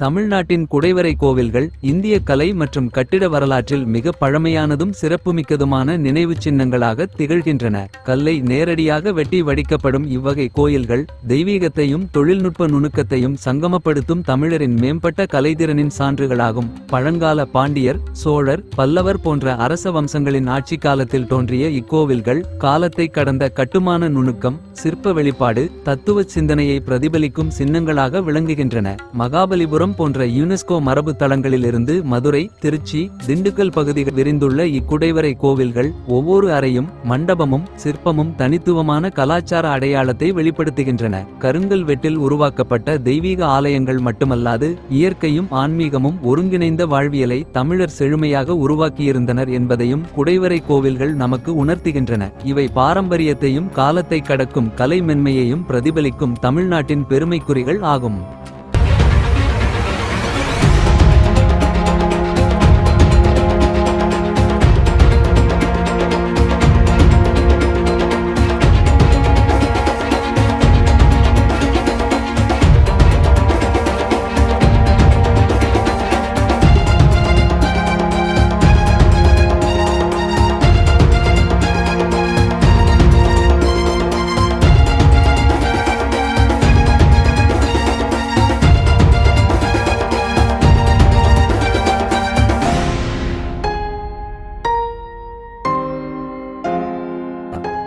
தமிழ்நாட்டின் குடைவரை கோவில்கள் இந்திய கலை மற்றும் கட்டிட வரலாற்றில் மிக பழமையானதும் சிறப்புமிக்கதுமான நினைவு சின்னங்களாக திகழ்கின்றன. கல்லை நேரடியாக வெட்டி வடிக்கப்படும் இவ்வகை கோயில்கள் தெய்வீகத்தையும் தொழில்நுட்ப நுணுக்கத்தையும் சங்கமப்படுத்தும் தமிழரின் மேம்பட்ட கலைதிறனின் சான்றுகளாகும். பழங்கால பாண்டியர் சோழர் பல்லவர் போன்ற அரச வம்சங்களின் ஆட்சி காலத்தில் தோன்றிய இக்கோவில்கள் காலத்தை கடந்த கட்டுமான நுணுக்கம் சிற்ப வெளிப்பாடு தத்துவ சிந்தனையை பிரதிபலிக்கும் சின்னங்களாக விளங்குகின்றன. மகாபலிபுரம் போன்ற யுனெஸ்கோ மரபு தளங்களிலிருந்து மதுரை திருச்சி திண்டுக்கல் பகுதிகள் விரிந்துள்ள இக்குடைவரை கோவில்கள் ஒவ்வொரு அறையும் மண்டபமும் சிற்பமும் தனித்துவமான கலாச்சார அடையாளத்தை வெளிப்படுத்துகின்றன. கருங்கல் வெட்டில் உருவாக்கப்பட்ட தெய்வீக ஆலயங்கள் மட்டுமல்லாது இயற்கையும் ஆன்மீகமும் ஒருங்கிணைந்த வாழ்வியலை தமிழர் செழுமையாக உருவாக்கியிருந்தனர் என்பதையும் குடைவரை கோவில்கள் நமக்கு உணர்த்துகின்றன. இவை பாரம்பரியத்தையும் காலத்தை கடக்கும் கலை மென்மையையும் பிரதிபலிக்கும் தமிழ்நாட்டின் பெருமைக்குறிகள் ஆகும்.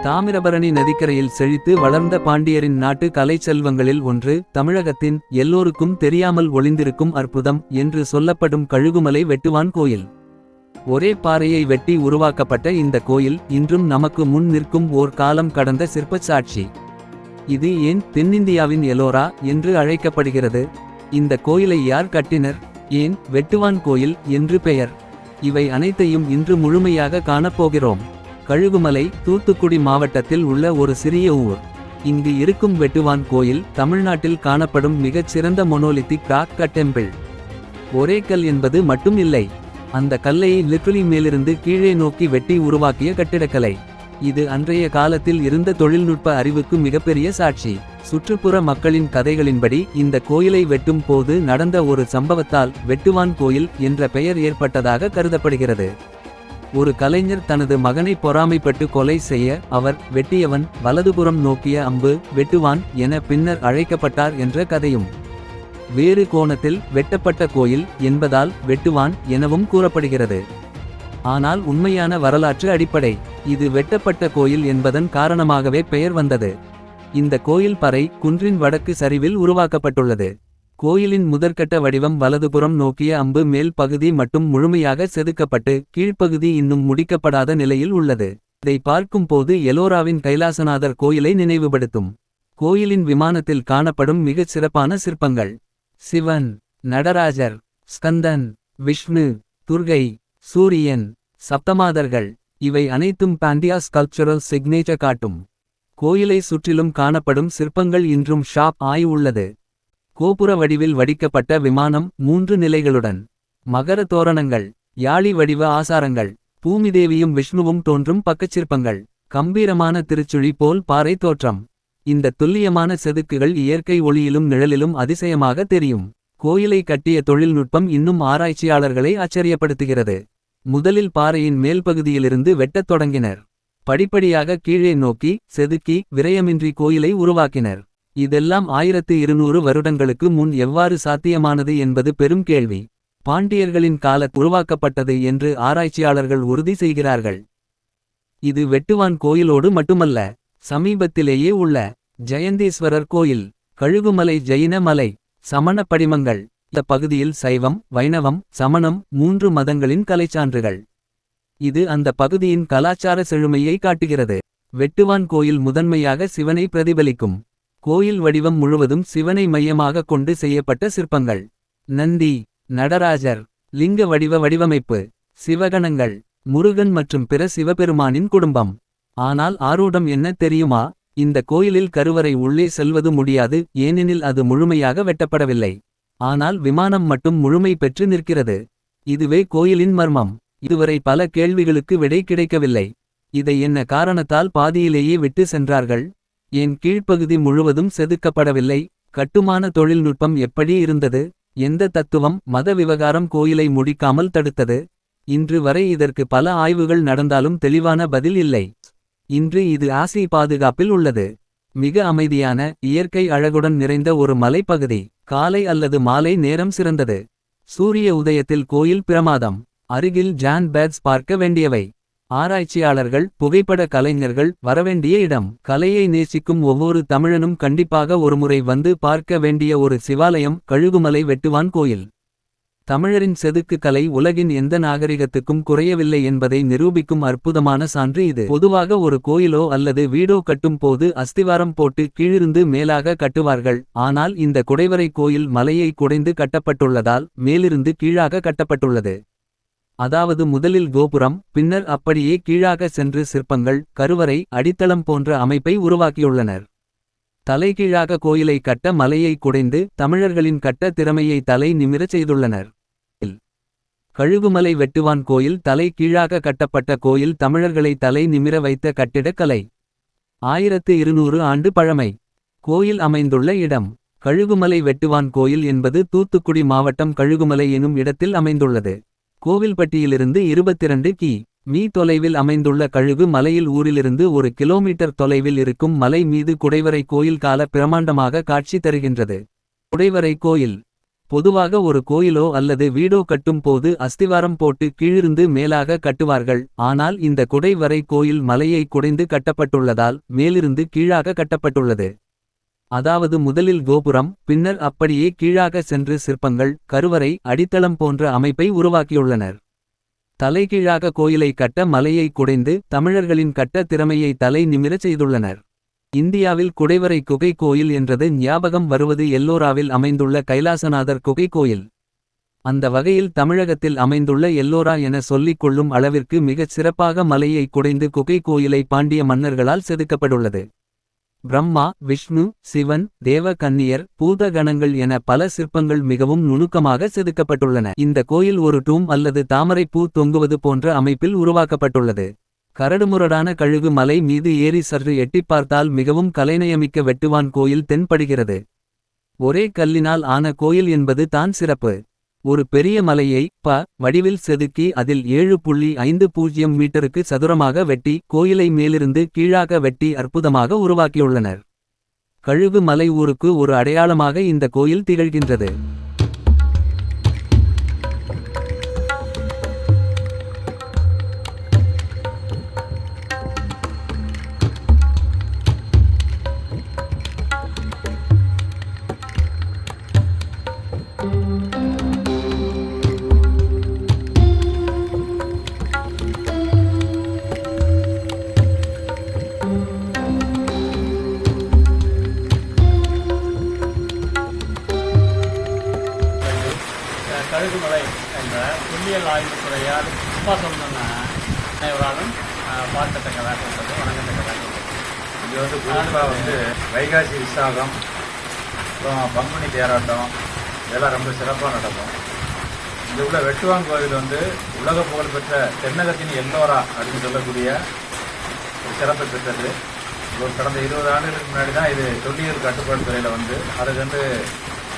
தாமிரபரணி நதிக்கரையில் செழித்து வளர்ந்த பாண்டியரின் நாட்டு கலை செல்வங்களில் ஒன்று தமிழகத்தின் எல்லோருக்கும் தெரியாமல் ஒளிந்திருக்கும் அற்புதம் என்று சொல்லப்படும் கழுகுமலை வெட்டுவான் கோயில். ஒரே பாறையை வெட்டி உருவாக்கப்பட்ட இந்த கோயில் இன்றும் நமக்கு முன் நிற்கும் ஓர் காலம் கடந்த சிற்பச் சாட்சி. இது ஏன் தென்னிந்தியாவின் எலோரா என்று அழைக்கப்படுகிறது? இந்த கோயிலை யார் கட்டினர்? ஏன் வெட்டுவான் கோயில் என்று பெயர். இவை அனைத்தையும் இன்று முழுமையாக காணப்போகிறோம். கழுகுமலை தூத்துக்குடி மாவட்டத்தில் உள்ள ஒரு சிறிய ஊர். இங்கு இருக்கும் வெட்டுவான் கோயில் தமிழ்நாட்டில் காணப்படும் மிகச் சிறந்த மொனோலித்திக் ராக் டெம்பிள். ஒரே கல் என்பது மட்டும் இல்லை. அந்த கல்லையை லிட்ரலி மேலிருந்து கீழே நோக்கி வெட்டி உருவாக்கிய கட்டிடக்கலை. இது அன்றைய காலத்தில் இருந்த தொழில்நுட்ப அறிவுக்கு மிகப்பெரிய சாட்சி. சுற்றுப்புற மக்களின் கதைகளின்படி இந்த கோயிலை வெட்டும் போது நடந்த ஒரு சம்பவத்தால் வெட்டுவான் கோயில் என்ற பெயர் ஏற்பட்டதாக கருதப்படுகிறது. ஒரு கலைஞர் தனது மகனை பொறாமைப்பட்டு கொலை செய்ய அவர் வெட்டியவன் வலதுபுறம் நோக்கிய அம்பு வெட்டுவான் என பின்னர் அழைக்கப்பட்டார் என்ற கதையும். வேறு கோணத்தில் வெட்டப்பட்ட கோயில் என்பதால் வெட்டுவான் எனவும் கூறப்படுகிறது. ஆனால் உண்மையான வரலாற்று அடிப்படை. இது வெட்டப்பட்ட கோயில் என்பதன் காரணமாகவே பெயர் வந்தது. இந்த கோயில் பறை குன்றின் வடக்கு சரிவில் உருவாக்கப்பட்டுள்ளது. கோயிலின் முதற்கட்ட வடிவம் வலதுபுறம் நோக்கிய அம்பு மேல் பகுதி மட்டும் முழுமையாக செதுக்கப்பட்டு கீழ்ப்பகுதி இன்னும் முடிக்கப்படாத நிலையில் உள்ளது. இதை பார்க்கும் போது எலோராவின் கைலாசநாதர் கோயிலை நினைவுபடுத்தும். கோயிலின் விமானத்தில் காணப்படும் மிகச் சிறப்பான சிற்பங்கள். சிவன் நடராஜர் ஸ்கந்தன் விஷ்ணு துர்கை சூரியன் சப்தமாதர்கள் இவை அனைத்தும் பாண்டியா ஸ்கல்ப்சரல் சிக்னேச்சர் காட்டும். கோயிலை சுற்றிலும் காணப்படும் சிற்பங்கள் இன்றும் ஷாப் ஆய் உள்ளது. கோபுர வடிவில் வடிக்கப்பட்ட விமானம் மூன்று நிலைகளுடன். மகர தோரணங்கள் யாழி வடிவ ஆசாரங்கள் பூமிதேவியும் விஷ்ணுவும் தோன்றும் பக்கச்சிற்பங்கள் கம்பீரமான திருச்சுழி போல் பாறை தோற்றம். இந்த துல்லியமான செதுக்குகள் இயற்கை ஒளியிலும் நிழலிலும் அதிசயமாக தெரியும். கோயிலை கட்டிய தொழில்நுட்பம் இன்னும் ஆராய்ச்சியாளர்களை ஆச்சரியப்படுத்துகிறது. முதலில் பாறையின் மேல் பகுதியிலிருந்து வெட்டத் தொடங்கினர். படிப்படியாக கீழே நோக்கி செதுக்கி விரயமின்றி கோயிலை உருவாக்கினர். இதெல்லாம் ஆயிரத்து இருநூறு வருடங்களுக்கு முன் எவ்வாறு சாத்தியமானது என்பது பெரும் கேள்வி. பாண்டியர்களின் காலத் உருவாக்கப்பட்டது என்று ஆராய்ச்சியாளர்கள் உறுதி செய்கிறார்கள். இது வெட்டுவான் கோயிலோடு மட்டுமல்ல சமீபத்திலேயே உள்ள ஜெயந்தேஸ்வரர் கோயில் கழுகுமலை ஜெயின மலை சமண படிமங்கள் இந்த பகுதியில் சைவம் வைணவம் சமணம் மூன்று மதங்களின் கலைச்சான்றுகள். இது அந்த பகுதியின் கலாச்சார செழுமையை காட்டுகிறது. வெட்டுவான் கோயில் முதன்மையாக சிவனை பிரதிபலிக்கும். கோயில் வடிவம் முழுவதும் சிவனை மையமாக கொண்டு செய்யப்பட்ட சிற்பங்கள். நந்தி நடராஜர் லிங்க வடிவ வடிவமைப்பு சிவகணங்கள் முருகன் மற்றும் பிற சிவபெருமானின் குடும்பம். ஆனால் ஆரூடம் என்ன தெரியுமா? இந்த கோயிலில் கருவறை உள்ளே செல்வது முடியாது ஏனெனில் அது முழுமையாக வெட்டப்படவில்லை. ஆனால் விமானம் மட்டும் முழுமை பெற்று நிற்கிறது. இதுவே கோயிலின் மர்மம். இதுவரை பல கேள்விகளுக்கு விடை கிடைக்கவில்லை. இதை என்ன காரணத்தால் பாதியிலேயே விட்டு சென்றார்கள்? என் கீழ்ப்பகுதி முழுவதும் செதுக்கப்படவில்லை. கட்டுமான தொழில்நுட்பம் எப்படி இருந்தது? எந்த தத்துவம் மத விவகாரம் கோயிலை முடிக்காமல் தடுத்தது? இன்று வரை இதற்கு பல ஆய்வுகள் நடந்தாலும் தெளிவான பதில் இல்லை. இன்று இது ஆசி பாதுகாப்பில் உள்ளது. மிக அமைதியான இயற்கை அழகுடன் நிறைந்த ஒரு மலைப்பகுதி. காலை அல்லது மாலை நேரம் சிறந்தது. சூரிய உதயத்தில் கோயில் பிரமாதம். அருகில் ஜான் பேட்ஸ் பார்க்க வேண்டியவை. ஆராய்ச்சியாளர்கள் புகைப்பட கலைஞர்கள் வரவேண்டிய இடம். கலையை நேசிக்கும் ஒவ்வொரு தமிழனும் கண்டிப்பாக ஒருமுறை வந்து பார்க்க வேண்டிய ஒரு சிவாலயம் கழுகுமலை வெட்டுவான் கோயில். தமிழரின் செதுக்கு கலை உலகின் எந்த நாகரிகத்துக்கும் குறையவில்லை என்பதை நிரூபிக்கும் அற்புதமான சான்று இது. பொதுவாக ஒரு கோயிலோ அல்லது வீடோ கட்டும் போது அஸ்திவாரம் போட்டு கீழிருந்து மேலாக கட்டுவார்கள். ஆனால் இந்த குடைவரை கோயில் மலையை குடைந்து கட்டப்பட்டுள்ளதால் மேலிருந்து கீழாக கட்டப்பட்டுள்ளது. அதாவது முதலில் கோபுரம் பின்னர் அப்படியே கீழாக சென்று சிற்பங்கள் கருவறை அடித்தளம் போன்ற அமைப்பை உருவாக்கியுள்ளனர். தலைகீழாக கோயிலை கட்ட மலையை குடைந்து தமிழர்களின் கட்ட திறமையை தலை நிமிரச் செய்துள்ளனர். கழுகுமலை வெட்டுவான் கோயில் தலை கீழாக கட்டப்பட்ட கோயில் தமிழர்களை தலை நிமிர வைத்த கட்டிடக்கலை ஆயிரத்து இருநூறு ஆண்டு பழமை. கோயில் அமைந்துள்ள இடம். கழுகுமலை வெட்டுவான் கோயில் என்பது தூத்துக்குடி மாவட்டம் கழுகுமலை எனும் இடத்தில் அமைந்துள்ளது. கோவில்பட்டியிலிருந்து இருபத்திரண்டு கி. மீ. தொலைவில் அமைந்துள்ள கழுகு மலையில் ஊரிலிருந்து ஒரு கிலோமீட்டர் தொலைவில் இருக்கும் மலை மீது குடைவரை கோயில் கால பிரமாண்டமாக காட்சி தருகின்றது. குடைவரை கோயில். பொதுவாக ஒரு கோயிலோ அல்லது வீடோ கட்டும் போது அஸ்திவாரம் போட்டு கீழிருந்து மேலாக கட்டுவார்கள். ஆனால் இந்த குடைவரை கோயில் மலையை குடைந்து கட்டப்பட்டுள்ளதால் மேலிருந்து கீழாக கட்டப்பட்டுள்ளது. அதாவது முதலில் கோபுரம் பின்னர் அப்படியே கீழாக சென்று சிற்பங்கள் கருவறை அடித்தளம் போன்ற அமைப்பை உருவாக்கியுள்ளனர். தலைகீழாக கோயிலை கட்ட மலையை குடைந்து தமிழர்களின் கட்ட திறமையை தலை நிமிரச் செய்துள்ளனர். இந்தியாவில் குடைவரை குகை கோயில் என்றது ஞாபகம் வருவது எல்லோராவில் அமைந்துள்ள கைலாசநாதர் குகை கோயில். அந்த வகையில் தமிழகத்தில் அமைந்துள்ள எல்லோரா என சொல்லிக் கொள்ளும் அளவிற்கு மிகச் சிறப்பாக மலையை குடைந்து குகை கோயிலை பாண்டிய மன்னர்களால் செதுக்கப்பட்டுள்ளது. பிரம்மா விஷ்ணு சிவன் தேவ கன்னியர் பூதகணங்கள் என பல சிற்பங்கள் மிகவும் நுணுக்கமாக செதுக்கப்பட்டுள்ளன. இந்த கோயில் ஒரு டூம் அல்லது தாமரைப் பூ தொங்குவது போன்ற அமைப்பில் உருவாக்கப்பட்டுள்ளது. கரடுமுரடான கழுகு மலை மீது ஏறி சற்று எட்டிப் பார்த்தால் மிகவும் கலைநயமிக்க வெட்டுவான் கோயில் தென்படுகிறது. ஒரே கல்லினால் ஆன கோயில் என்பது தான் சிறப்பு. ஒரு பெரிய மலையை ப வடிவில் செதுக்கி அதில் ஏழு புள்ளி ஐந்து பூஜ்ஜியம் மீட்டருக்கு சதுரமாக வெட்டி கோயிலை மேலிருந்து கீழாக வெட்டி அற்புதமாக உருவாக்கியுள்ளனர். கழுகு மலை ஊருக்கு ஒரு அடையாளமாக இந்த கோயில் திகழ்கின்றது. யார் அப்பா சும்மா அனைவராலும் அஹ், பார்க்கத்தக்க வேண்டது வணங்கத்தக்க இங்கே வந்து குறிப்பாக வந்து வைகாசி விசாகம் அப்புறம் பங்குனி தேராட்டம் இதெல்லாம் ரொம்ப சிறப்பாக நடக்கும். இங்கே உள்ள வெட்டுவான் கோவில் வந்து உலக புகழ்பெற்ற தென்னகத்தின் எல்லோரா அப்படின்னு சொல்லக்கூடிய ஒரு சிறப்பு பெற்றது. ஒரு கடந்த இருபது ஆண்டுகளுக்கு முன்னாடி தான் இது தொல்லியல் கட்டுப்பாடு துறையில் வந்து அதுக்கு வந்து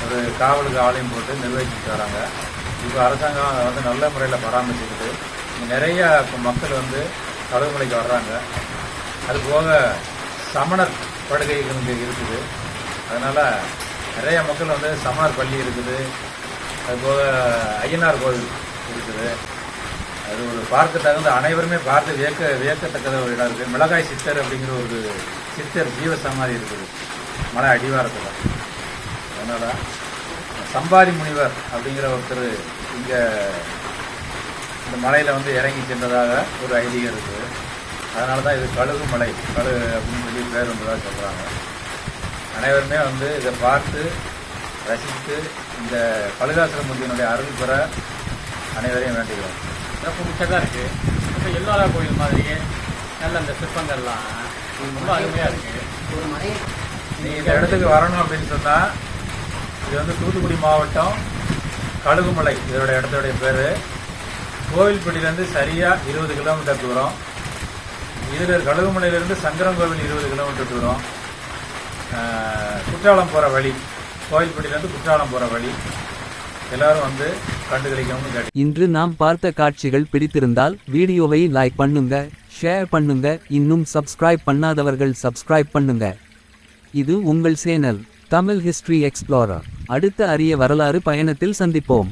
ஒரு காவலுக்கு ஆலயம் போட்டு நிர்வகிச்சுட்டு வராங்க. இப்போ அரசாங்கம் அதை வந்து நல்ல முறையில் பராமரிச்சுக்கிட்டு நிறைய இப்போ மக்கள் வந்து கடவுமலைக்கு வர்றாங்க. அது போக சமணர் படுகைகள் இங்கே இருக்குது. அதனால் நிறைய மக்கள் வந்து சமணர் பள்ளி இருக்குது. அது போக ஐயனார் கோவில் இருக்குது. அது ஒரு பார்க்க தகுந்த அனைவருமே பார்த்து வியக்க வியக்கத்தக்கத ஒரு இடம் இருக்குது மிளகாய் சித்தர் அப்படிங்கிற ஒரு சித்தர் ஜீவ சமாதி இருக்குது. மலை அடிவாரத்தில். அதனால் சம்பாதி முனிவர் அப்படிங்கிற ஒருத்தர் இங்கே இந்த மலையில் வந்து இறங்கி சென்றதாக ஒரு ஐதீகம் இருக்குது அதனால தான் இது கழுகு மலை கழு அப்படின்னு சொல்லி பேர் வந்ததாக சொல்கிறாங்க அனைவருமே வந்து இதை பார்த்து ரசித்து இந்த கழுகாசிரமூர்த்தியினுடைய அருள் பெற அனைவரையும் வேண்டுகிறோம். சிறப்பு மிக்கதாக இருக்குது இப்போ எல்லோரா கோயில் மாதிரியே நல்ல அந்த சிற்பங்கள்லாம் ரொம்ப அருமையாக இருக்குது நீங்கள் இந்த இடத்துக்கு வரணும் அப்படின்னு சொன்னால் இது வந்து தூத்துக்குடி மாவட்டம் கழுகுமலை இதோட இடத்துடைய பேர். கோவில்பட்டியிலேருந்து சரியாக இருபது கிலோமீட்டர் தூரம். இதில் கழுகுமலையிலேருந்து சங்கரம் கோவில் இருபது கிலோமீட்டர் தூரம். குற்றாலம் போகிற வழி கோவில்பட்டியிலேருந்து குற்றாலம் போகிற வழி. எல்லாரும் வந்து கண்டுகளிக்கணும்னு இன்று நாம் பார்த்த காட்சிகள் பிடித்திருந்தால் வீடியோவை லைக் பண்ணுங்க ஷேர் பண்ணுங்க இன்னும் சப்ஸ்கிரைப் பண்ணாதவர்கள் சப்ஸ்கிரைப் பண்ணுங்க. இது உங்கள் சேனல். Tamil history explorer. அடுத்த அரிய வரலாறு பயணத்தில் சந்திப்போம்.